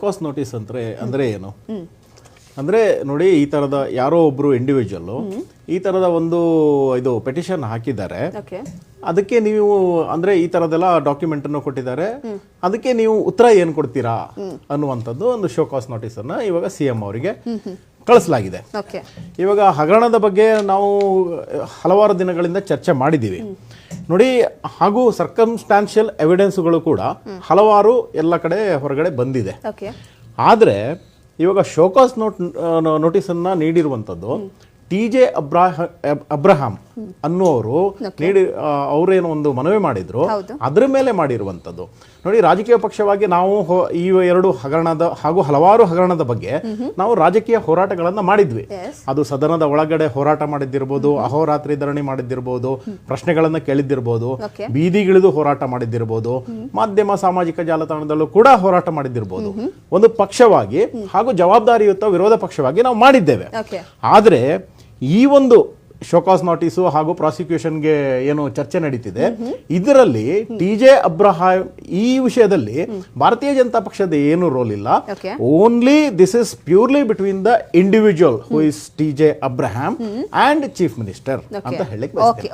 Show cause notice ಅಂದ್ರೆ ಅಂದ್ರೆ ಏನು? ಅಂದ್ರೆ ನೋಡಿ ಈ ತರದ ಯಾರೋ ಒಬ್ರು ಇಂಡಿವಿಜುವಲ್ ಈ ತರದ ಒಂದು ಇದು ಪೆಟಿಷನ್ ಹಾಕಿದ್ದಾರೆ. ಅದಕ್ಕೆ ನೀವು ಅಂದ್ರೆ ಈ ತರದೆಲ್ಲ ಡಾಕ್ಯುಮೆಂಟ್ ಅನ್ನು ಕೊಟ್ಟಿದ್ದಾರೆ. ಅದಕ್ಕೆ ನೀವು ಉತ್ತರ ಏನ್ ಕೊಡ್ತೀರಾ ಅನ್ನುವಂಥದ್ದು ಒಂದು ಶೋಕಾಸ್ ನೋಟಿಸ್ ಅನ್ನ ಇವಾಗ ಸಿ ಎಂ ಅವರಿಗೆ ಕಳಿಸಲಾಗಿದೆ. ಇವಾಗ ಹಗರಣದ ಬಗ್ಗೆ ನಾವು ಹಲವಾರು ದಿನಗಳಿಂದ ಚರ್ಚೆ ಮಾಡಿದ್ದೀವಿ. ನೋಡಿ ಹಾಗೂ ಸರ್ಕಮ್ಸ್ಟಾನ್ಷಿಯಲ್ ಎವಿಡೆನ್ಸ್ಗಳು ಕೂಡ ಹಲವಾರು ಎಲ್ಲ ಕಡೆ ಹೊರಗಡೆ ಬಂದಿದೆ. ಆದರೆ ಇವಾಗ ಶೋಕಾಸ್ ನೋಟ್ ನೋಟಿಸನ್ನು ನೀಡಿರುವಂಥದ್ದು ಟಿ ಜೆ ಅಬ್ರಾಹ ಅಬ್ರಹಾಂ. ಅನ್ನುವರು ನೀಡಿ ಅವರೇನು ಒಂದು ಮನವಿ ಮಾಡಿದ್ರು. ಅದ್ರ ಮೇಲೆ ಮಾಡಿರುವಂಥದ್ದು. ನೋಡಿ ರಾಜಕೀಯ ಪಕ್ಷವಾಗಿ ನಾವು ಈ ಎರಡು ಹಗರಣದ ಹಾಗೂ ಹಲವಾರು ಹಗರಣದ ಬಗ್ಗೆ ನಾವು ರಾಜಕೀಯ ಹೋರಾಟಗಳನ್ನ ಮಾಡಿದ್ವಿ. ಅದು ಸದನದ ಒಳಗಡೆ ಹೋರಾಟ ಮಾಡಿದ್ದಿರ್ಬೋದು ಅಹೋರಾತ್ರಿ ಧರಣಿ ಮಾಡಿದ್ದಿರ್ಬೋದು ಪ್ರಶ್ನೆಗಳನ್ನ ಕೇಳಿದ್ದಿರ್ಬೋದು. ಬೀದಿಗಿಳಿದು ಹೋರಾಟ ಮಾಡಿದ್ದಿರ್ಬೋದು ಮಾಧ್ಯಮ ಸಾಮಾಜಿಕ ಜಾಲತಾಣದಲ್ಲೂ ಕೂಡ ಹೋರಾಟ ಮಾಡಿದ್ದಿರ್ಬೋದು. ಒಂದು ಪಕ್ಷವಾಗಿ ಹಾಗೂ ಜವಾಬ್ದಾರಿಯುತ ವಿರೋಧ ಪಕ್ಷವಾಗಿ ನಾವು ಮಾಡಿದ್ದೇವೆ. ಆದರೆ ಈ ಒಂದು ಶೋಕಾಸ್ ನೋಟಿಸು ಹಾಗೂ ಪ್ರಾಸಿಕ್ಯೂಷನ್ಗೆ ಏನು ಚರ್ಚೆ ನಡೀತಿದೆ. ಇದರಲ್ಲಿ ಟಿ ಜೆ ಅಬ್ರಹಾಂ ಈ ವಿಷಯದಲ್ಲಿ ಭಾರತೀಯ ಜನತಾ ಪಕ್ಷದ ಏನು ರೋಲ್ ಇಲ್ಲ. Only this is purely between the individual who is T J Abraham and chief minister ಅಂತ ಹೇಳಕ್ ಬಯಸ್ತೇನೆ. ಓಕೆ